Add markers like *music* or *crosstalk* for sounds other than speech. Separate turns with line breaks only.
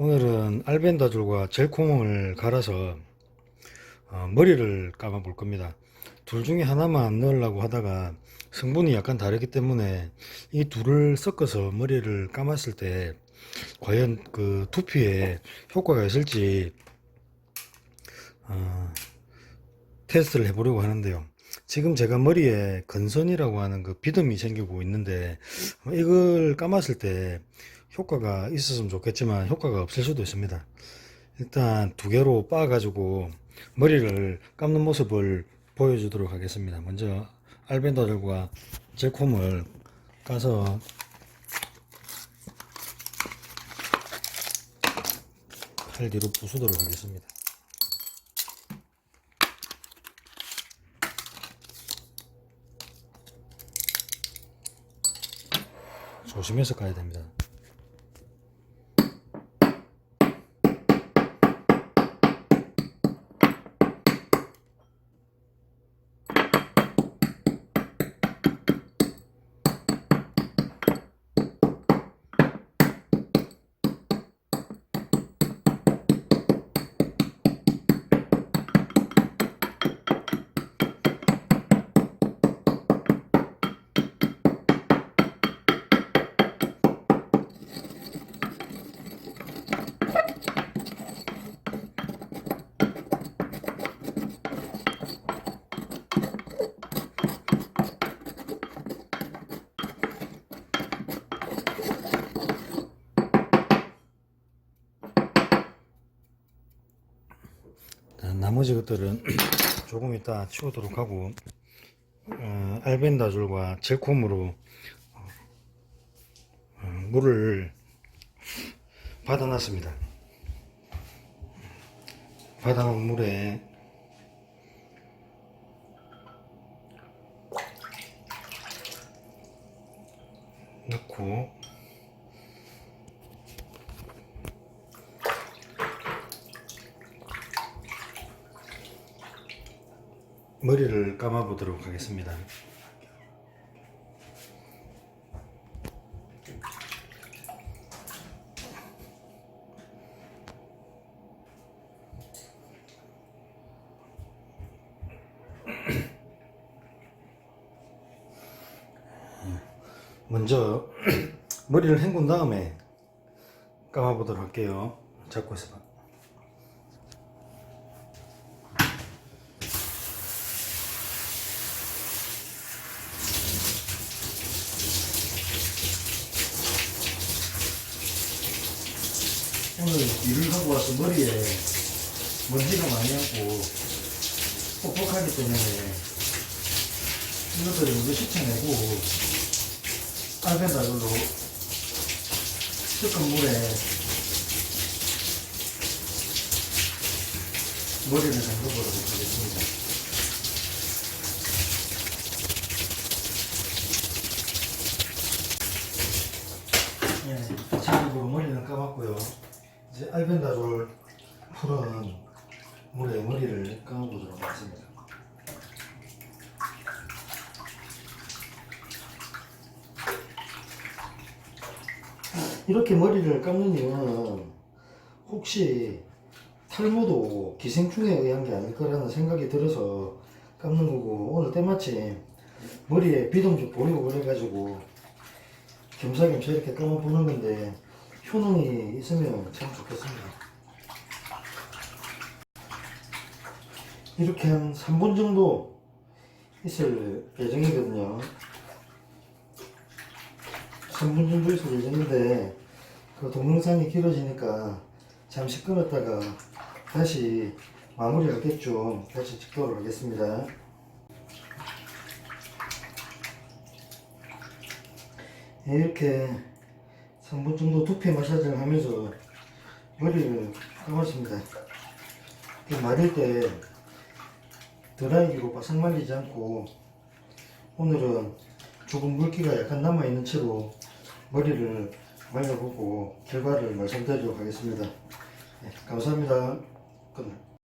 오늘은 알벤다 줄과 젤코몽을 갈아서 어, 머리를 감아 볼 겁니다. 둘 중에 하나만 넣으려고 하다가 성분이 약간 다르기 때문에 이 둘을 섞어서 머리를 감았을 때 과연 그 두피에 효과가 있을지 어, 테스트를 해보려고 하는데요. 지금 제가 머리에 건선이라고 하는 그 비듬이 생기고 있는데 이걸 감았을 때 효과가 있었으면 좋겠지만 효과가 없을 수도 있습니다. 일단 두 개로 빻아 가지고 머리를 감는 모습을 보여주도록 하겠습니다. 먼저 알벤더들과 젤콤을 까서 팔 뒤로 부수도록 하겠습니다. 조심해서 가야 됩니다. 나머지 것들은 *clears throat* 조금 이따 치우도록 하고 어, 알벤다줄과 젤콤으로 어, 물을 받아놨습니다. 받아놓은 물에 넣고 머리를 감아 보도록 하겠습니다. 먼저 *clears throat* 머리를 헹군 다음에 감아 보도록 할게요. 잡고 있어봐. 오늘 일을 하고 와서 머리에 먼지가 많이 앉고 뻑뻑하기 때문에 이것들을 먼저 씻어내고 알벤다롤로 섞은 물에 머리를 담궈보도록 하겠습니다. 예, 자국으로 머리는 감았고요. 이제 알벤다롤 풀은 물에 머리를 감아보도록 하겠습니다. 이렇게 머리를 감는 이유는 혹시 탈모도 기생충에 의한 게 아닐 거라는 생각이 들어서 감는 거고 오늘 때마침 머리에 비듬 좀 보이고 그래가지고 겸사겸사 이렇게 감아보는 건데 효능이 있으면 참 좋겠습니다. 이렇게 한 3분 정도 있을 예정이거든요. 3분 정도 있을 예정인데 그 동영상이 길어지니까 잠시 끊었다가 다시 마무리할 때쯤 다시 찍도록 하겠습니다. 네, 이렇게 3분 정도 두피 마사지를 하면서 머리를 감았습니다. 그 마를 때 드라이기로 바싹 말리지 않고 오늘은 조금 물기가 약간 남아있는 채로 머리를 말려보고 결과를 말씀드리도록 하겠습니다. 네, 감사합니다. 끝.